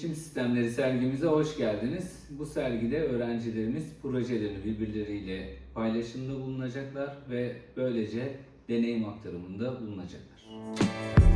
Bilişim Sistemleri sergimize hoş geldiniz. Bu sergide öğrencilerimiz projelerini birbirleriyle paylaşımda bulunacaklar ve böylece deneyim aktarımında bulunacaklar. diyoruz.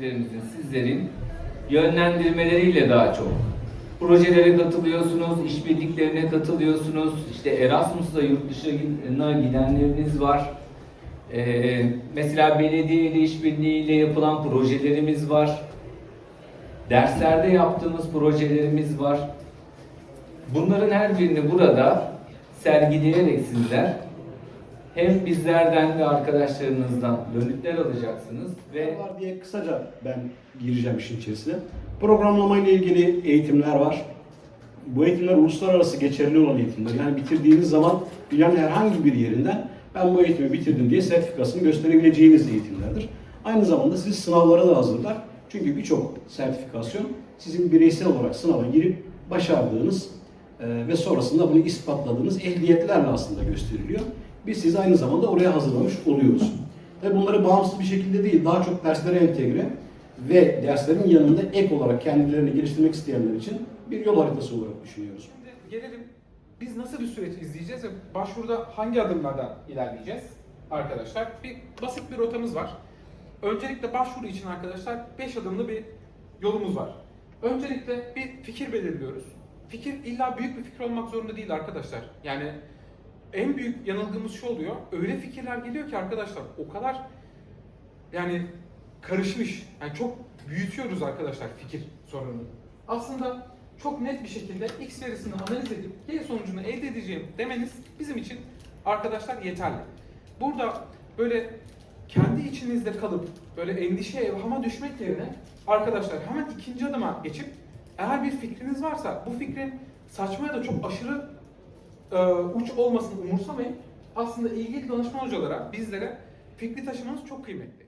Öğrencilerimizin, sizlerin yönlendirmeleriyle daha çok. Projelere katılıyorsunuz, işbirliklerine katılıyorsunuz. İşte Erasmus'la yurt dışına gidenleriniz var. Ee, mesela belediye ile işbirliğiyle yapılan projelerimiz var. Derslerde yaptığımız projelerimiz var. Bunların her birini burada sergileyerek sizler hem bizlerden ve arkadaşlarınızdan dönütler alacaksınız ve var diye kısaca ben gireceğim işin içerisine. Programlama ile ilgili eğitimler var. Bu eğitimler uluslararası geçerli olan eğitimler. Yani bitirdiğiniz zaman dünyanın herhangi bir yerinden ben bu eğitimi bitirdim diye sertifikasını gösterebileceğiniz eğitimlerdir. Aynı zamanda sizi sınavlara da hazırlar. Çünkü birçok sertifikasyon sizin bireysel olarak sınava girip başardığınız e, ve sonrasında bunu ispatladığınız ehliyetlerle aslında gösteriliyor. Biz sizi aynı zamanda oraya hazırlamış oluyoruz. Ve bunları bağımsız bir şekilde değil, daha çok derslere entegre ve derslerin yanında ek olarak kendilerini geliştirmek isteyenler için bir yol haritası olarak düşünüyoruz. Şimdi gelelim biz nasıl bir süreç izleyeceğiz ve başvuruda hangi adımlardan ilerleyeceğiz arkadaşlar? Bir basit bir rotamız var. Öncelikle başvuru için arkadaşlar 5 adımlı bir yolumuz var. Öncelikle bir fikir belirliyoruz. Fikir illa büyük bir fikir olmak zorunda değil arkadaşlar. Yani en büyük yanılgımız şu oluyor. Öyle fikirler geliyor ki arkadaşlar o kadar yani karışmış. Yani çok büyütüyoruz arkadaşlar fikir sorununu. Aslında çok net bir şekilde X verisini analiz edip Y sonucunu elde edeceğim demeniz bizim için arkadaşlar yeterli. Burada böyle kendi içinizde kalıp böyle endişeye, evhama düşmek yerine arkadaşlar hemen ikinci adıma geçip eğer bir fikriniz varsa bu fikrin saçma ya da çok aşırı e, uç olmasını umursamayın. Aslında ilgili danışman hocalara, bizlere fikri taşımanız çok kıymetli.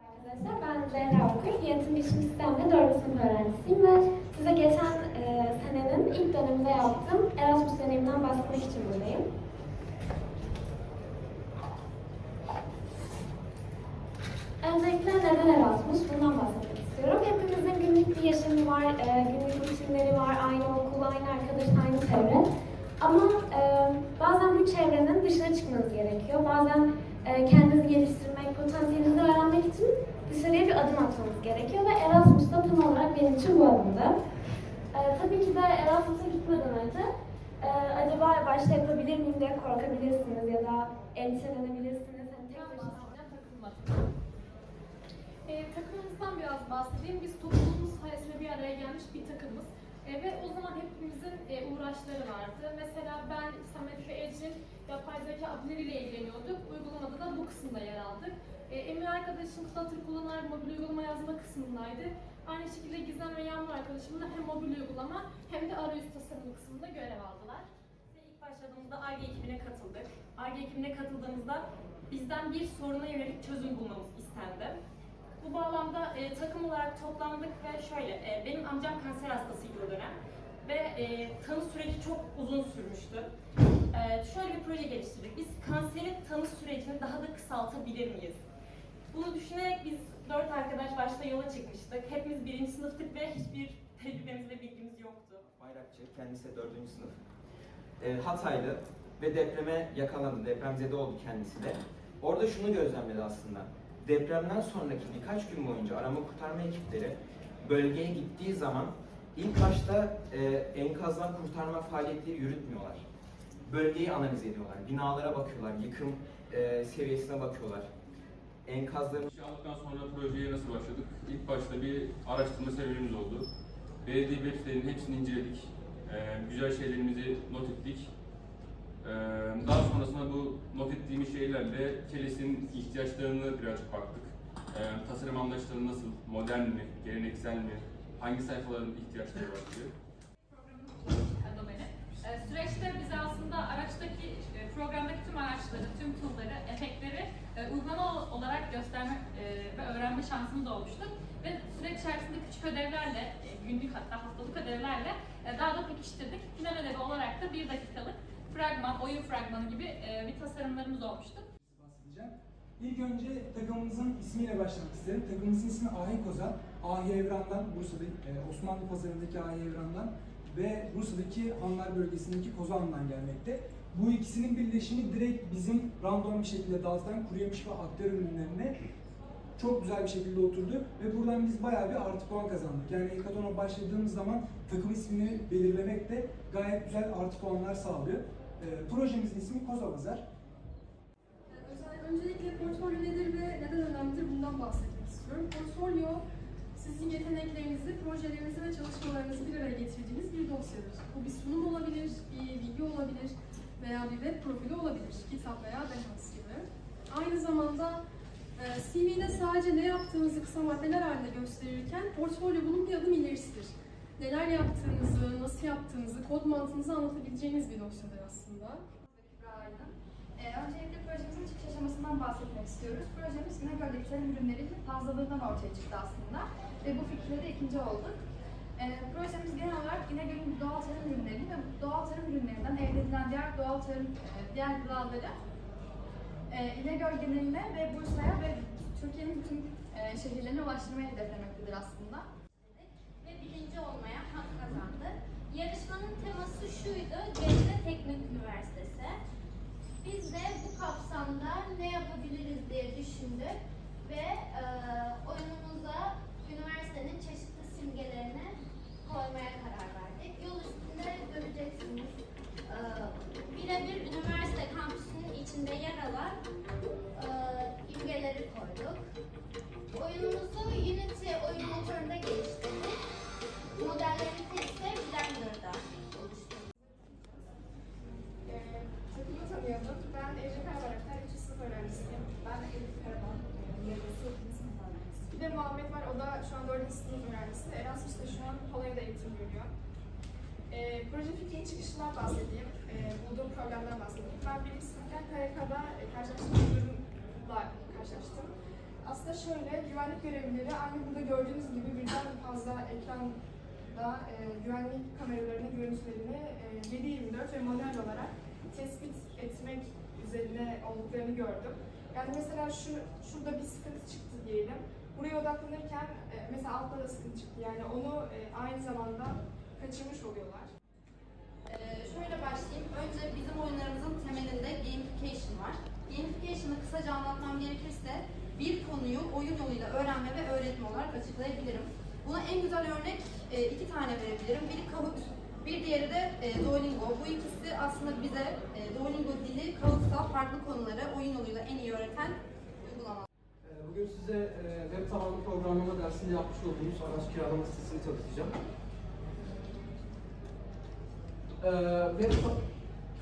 Arkadaşlar ben Zehra Okur, Yönetim Bilişim Sistemleri 4. sınıf öğrencisiyim ve size geçen e, senenin ilk döneminde yaptığım Erasmus deneyimden bahsetmek için buradayım. Öncelikle neden Erasmus? Bundan bahsetmek istiyorum. Hepimizin günlük bir yaşamı var, e, günlük rutinleri var, aynı okul, aynı arkadaş, aynı çevre. Ama e, bazen bu çevrenin dışına çıkmanız gerekiyor. Bazen e, kendinizi geliştirmek, potansiyelinizi öğrenmek için dışarıya bir gerekiyor ve Erasmus da tam olarak benim için bu adımdı. E, tabii ki de Erasmus'a gitmeden önce e, acaba başta yapabilir miyim diye korkabilirsiniz ya da endişelenebilirsiniz. Hani tek başına takılmak. E, takımımızdan biraz bahsedeyim. Biz topluluğumuz sayesinde bir araya gelmiş bir takımız. E, ve o zaman hepimizin e, uğraşları vardı. Mesela ben, Samet ve Ecin yapay zeka abileriyle ilgileniyorduk. Uygulamada da bu kısımda yer aldık. E, Emir arkadaşım Flutter kullanarak mobil uygulama yazma kısmındaydı. Aynı şekilde Gizem ve Yağmur arkadaşım da hem mobil uygulama hem de arayüz tasarımı kısmında görev aldılar. Ve ilk başladığımızda ARGE ekibine katıldık. ARGE ekibine katıldığımızda bizden bir soruna yönelik çözüm bulmamız istendi. Bu bağlamda e, takım olarak toplandık ve şöyle, e, benim amcam kanser hastasıydı o dönem ve e, tanı süreci çok uzun sürmüştü. E, şöyle bir proje geliştirdik. Biz kanserin tanı sürecini daha da kısaltabilir miyiz? Bunu düşünerek biz dört arkadaş başta yola çıkmıştık. Hepimiz birinci sınıftık ve hiçbir tecrübemiz ve bilgimiz yoktu. Bayrakçı, kendisi 4. sınıf. E, Hataylı ve depreme yakalandı, depremzede oldu kendisi de. Orada şunu gözlemledi aslında. Depremden sonraki birkaç gün boyunca arama kurtarma ekipleri bölgeye gittiği zaman ilk başta e, enkazdan kurtarma faaliyetleri yürütmüyorlar. Bölgeyi analiz ediyorlar, binalara bakıyorlar, yıkım e, seviyesine bakıyorlar. Enkazların İşe aldıktan sonra projeye nasıl başladık? İlk başta bir araştırma serüvenimiz oldu. Belediye web sitelerinin hepsini inceledik. Ee, güzel şeylerimizi not ettik. Ee, daha sonrasında bu not ettiğimiz şeylerle Keles'in ihtiyaçlarını birazcık baktık. Ee, tasarım anlayışları nasıl, modern mi, geleneksel mi, hangi sayfaların ihtiyaçları var diye. domeni. E, süreçte biz aslında araçtaki, e, programdaki tüm araçları, tüm tool'ları, efektleri e, olarak gösterme e, ve öğrenme şansımız olmuştu. Ve süreç içerisinde küçük ödevlerle, e, günlük hatta haftalık ödevlerle e, daha da pekiştirdik. Final ödevi olarak da bir dakikalık fragman, oyun fragmanı gibi bir tasarımlarımız olmuştu. bahsedeceğim. İlk önce takımımızın ismiyle başlamak isterim. Takımımızın ismi Ahi Kozan. Ahi Evran'dan, Bursa'da e, Osmanlı pazarındaki Ahi Evran'dan ve Bursa'daki Hanlar bölgesindeki Kozan'dan gelmekte. Bu ikisinin birleşimi direkt bizim random bir şekilde dağıtılan kuru ve aktör ürünlerine çok güzel bir şekilde oturdu ve buradan biz bayağı bir artı puan kazandık. Yani Hekaton'a başladığımız zaman takım ismini belirlemek de gayet güzel artı puanlar sağlıyor. E, projemizin ismi Kozavazar. Özel- Öncelikle portfolyo nedir ve neden önemlidir bundan bahsetmek istiyorum. Portfolyo sizin yeteneklerinizi, projelerinizi ve çalışmalarınızı bir araya getirdiğiniz bir dosyadır. Bu bir sunum olabilir, bir bilgi olabilir veya bir web profili olabilir. Kitap veya Behance gibi. Aynı zamanda e, CV'de sadece ne yaptığınızı kısa maddeler halinde gösterirken portfolyo bunun bir adım ilerisidir. Neler yaptığınızı, nasıl yaptığınızı, kod mantığınızı anlatabileceğiniz bir dosyadır aslında. Ee, öncelikle projemizin çıkış aşamasından bahsetmek istiyoruz. Projemiz İnegöl'deki tarım ürünlerinin fazlalığından ortaya çıktı aslında. Ve bu fikirle de ikinci olduk. Ee, projemiz genel olarak İnegöl'ün doğal tarım ürünlerini ve doğal tarım ürünlerinden elde edilen diğer doğal tarım, e, diğer gıdaları e, İnegöl geneline ve Bursa'ya ve Türkiye'nin bütün e, şehirlerine ulaştırmayı hedeflemektedir aslında. ve birinci olmaya hak kazandı. Yarışmanın teması şuydu, Gebze Teknik Üniversitesi. Biz de bu kapsamda ne yapabiliriz diye düşündük ve e, oyunumuza üniversitenin çeşitli simgelerini koymaya karar verdik. Yol üstünde göreceksiniz. E, birebir üniversite kampüsünün içinde yer alan e, imgeleri koyduk. Oyunumuzu Unity oyun motorunda geliştirdik. Modellerimizi ise Blender'da oluşturduk. Ee, takımı tanıyalım. Ben Ece Karabaraktar, 3. sınıf öğrencisiyim. Ben de Elif Karaman, yarısı 2. sınıf öğrencisi. Bir de Muhammed var, o da şu an 4. sınıf öğrencisi. Erasmus'ta şu an Polonya'da eğitim görüyor. Ee, proje fikrinin çıkışından bahsedeyim. Ee, bulduğum problemden bahsedeyim. Ben birinci sınıfken KYK'da e, karşılaştığım durumla karşılaştım. Aslında şöyle, güvenlik görevlileri aynı burada gördüğünüz gibi birden fazla ekranda e, güvenlik kameralarının görüntülerini e, 7-24 ve manuel olarak tespit etmek üzerine olduklarını gördüm. Yani mesela şu şurada bir sıkıntı çıktı diyelim. Buraya odaklanırken e, mesela altta da sıkıntı çıktı. Yani onu e, aynı zamanda kaçırmış oluyorlar. Ee, şöyle başlayayım. Önce bizim oyunlarımızın temelinde gamification var. Gamification'ı kısaca anlatmam gerekirse bir konuyu oyun yoluyla öğrenme ve öğretme olarak açıklayabilirim. Buna en güzel örnek e, iki tane verebilirim. Biri Kahoot, bir diğeri de e, Duolingo. Bu ikisi aslında bize e, Duolingo dili, Kahoot'ta farklı konuları oyun yoluyla en iyi öğreten uygulama. Bugün size web tabanlı programlama dersinde yapmış olduğumuz araç kiralama sitesini tanıtacağım. Ee, ta-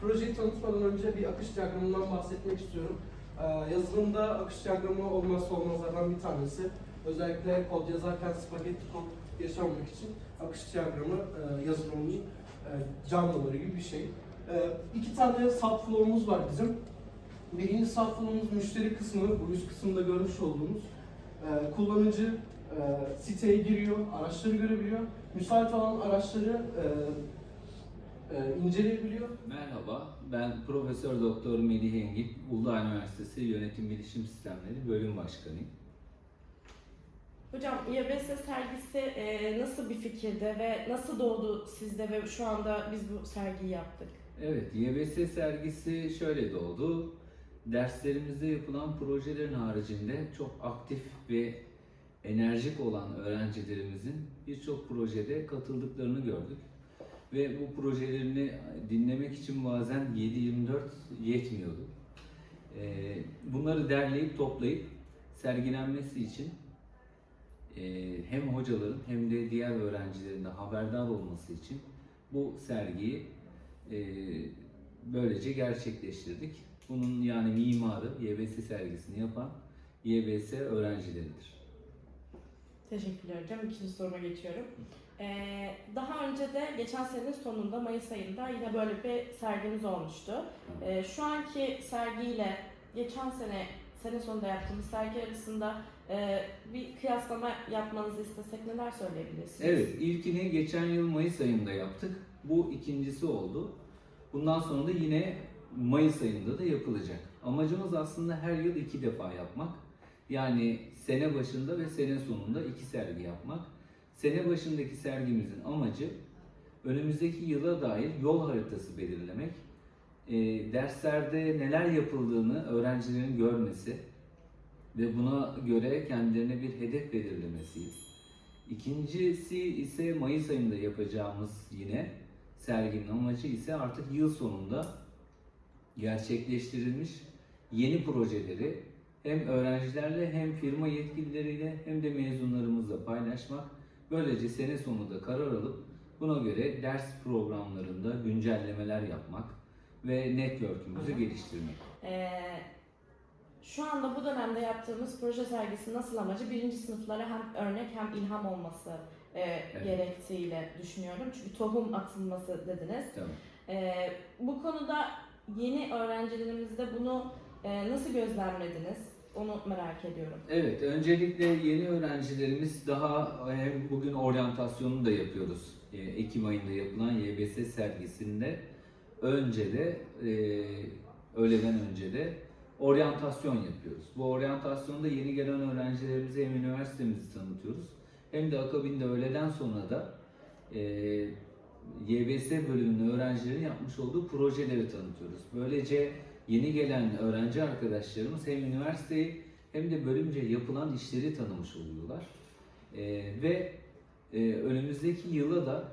projeyi tanıtmadan önce bir akış diyagramından bahsetmek istiyorum. Ee, Yazılımda akış diyagramı olmazsa olmazlardan bir tanesi. Özellikle kod yazarken spagetti kod yaşanmak için akış diyagramı e, yazılımın e, canlıları gibi bir şey. Ee, İki tane subflow'umuz var bizim. Birinci safhanımız müşteri kısmı, bu üst kısımda görmüş olduğumuz. Ee, kullanıcı e, siteye giriyor, araçları görebiliyor. Müsait olan araçları e, e, inceleyebiliyor. Merhaba, ben Profesör Doktor Melih Engin, Uludağ Üniversitesi Yönetim Bilişim Sistemleri Bölüm Başkanıyım. Hocam YBS sergisi e, nasıl bir fikirdi ve nasıl doğdu sizde ve şu anda biz bu sergiyi yaptık? Evet, YBS sergisi şöyle doğdu. Derslerimizde yapılan projelerin haricinde çok aktif ve enerjik olan öğrencilerimizin birçok projede katıldıklarını gördük. Ve bu projelerini dinlemek için bazen 7-24 yetmiyordu. Ee, Bunları derleyip toplayıp sergilenmesi için e, hem hocaların hem de diğer öğrencilerin de haberdar olması için bu sergiyi e, böylece gerçekleştirdik. Bunun yani mimarı YBS sergisini yapan YBS öğrencileridir. Teşekkürler hocam. İkinci soruma geçiyorum. Ee, daha önce de geçen senenin sonunda Mayıs ayında yine böyle bir sergimiz olmuştu. Ee, şu anki sergiyle geçen sene sene sonunda yaptığımız sergi arasında e, bir kıyaslama yapmanızı istesek neler söyleyebilirsiniz? Evet, ilkini geçen yıl Mayıs ayında yaptık. Bu ikincisi oldu. Bundan sonra da yine Mayıs ayında da yapılacak. Amacımız aslında her yıl iki defa yapmak. Yani sene başında ve sene sonunda iki sergi yapmak. Sene başındaki sergimizin amacı önümüzdeki yıla dair yol haritası belirlemek. E, derslerde neler yapıldığını öğrencilerin görmesi ve buna göre kendilerine bir hedef belirlemesi. İkincisi ise Mayıs ayında yapacağımız yine serginin amacı ise artık yıl sonunda gerçekleştirilmiş yeni projeleri hem öğrencilerle hem firma yetkilileriyle hem de mezunlarımızla paylaşmak. Böylece sene sonunda karar alıp buna göre ders programlarında güncellemeler yapmak ve network'ümüzü geliştirmek. Ee, şu anda bu dönemde yaptığımız proje sergisi nasıl amacı birinci sınıflara hem örnek hem ilham olması e, gerektiğiyle düşünüyorum. Çünkü tohum atılması dediniz. Tamam. Ee, bu konuda yeni öğrencilerimizde bunu e, nasıl gözlemlediniz? Onu merak ediyorum. Evet, öncelikle yeni öğrencilerimiz daha hem bugün oryantasyonunu da yapıyoruz. E, Ekim ayında yapılan YBS sergisinde önce de e, öğleden önce de oryantasyon yapıyoruz. Bu oryantasyonda yeni gelen öğrencilerimize hem üniversitemizi tanıtıyoruz hem de akabinde öğleden sonra da e, YBS bölümünün öğrencilerin yapmış olduğu projeleri tanıtıyoruz. Böylece yeni gelen öğrenci arkadaşlarımız hem üniversiteyi hem de bölümce yapılan işleri tanımış oluyorlar. Ee, ve e, önümüzdeki yıla da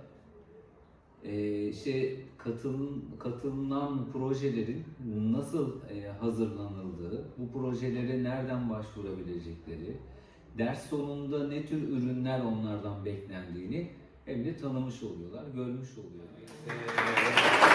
e, işte katıl, katılınan projelerin nasıl e, hazırlanıldığı, bu projelere nereden başvurabilecekleri, ders sonunda ne tür ürünler onlardan beklendiğini hem de tanımış oluyorlar, görmüş oluyorlar.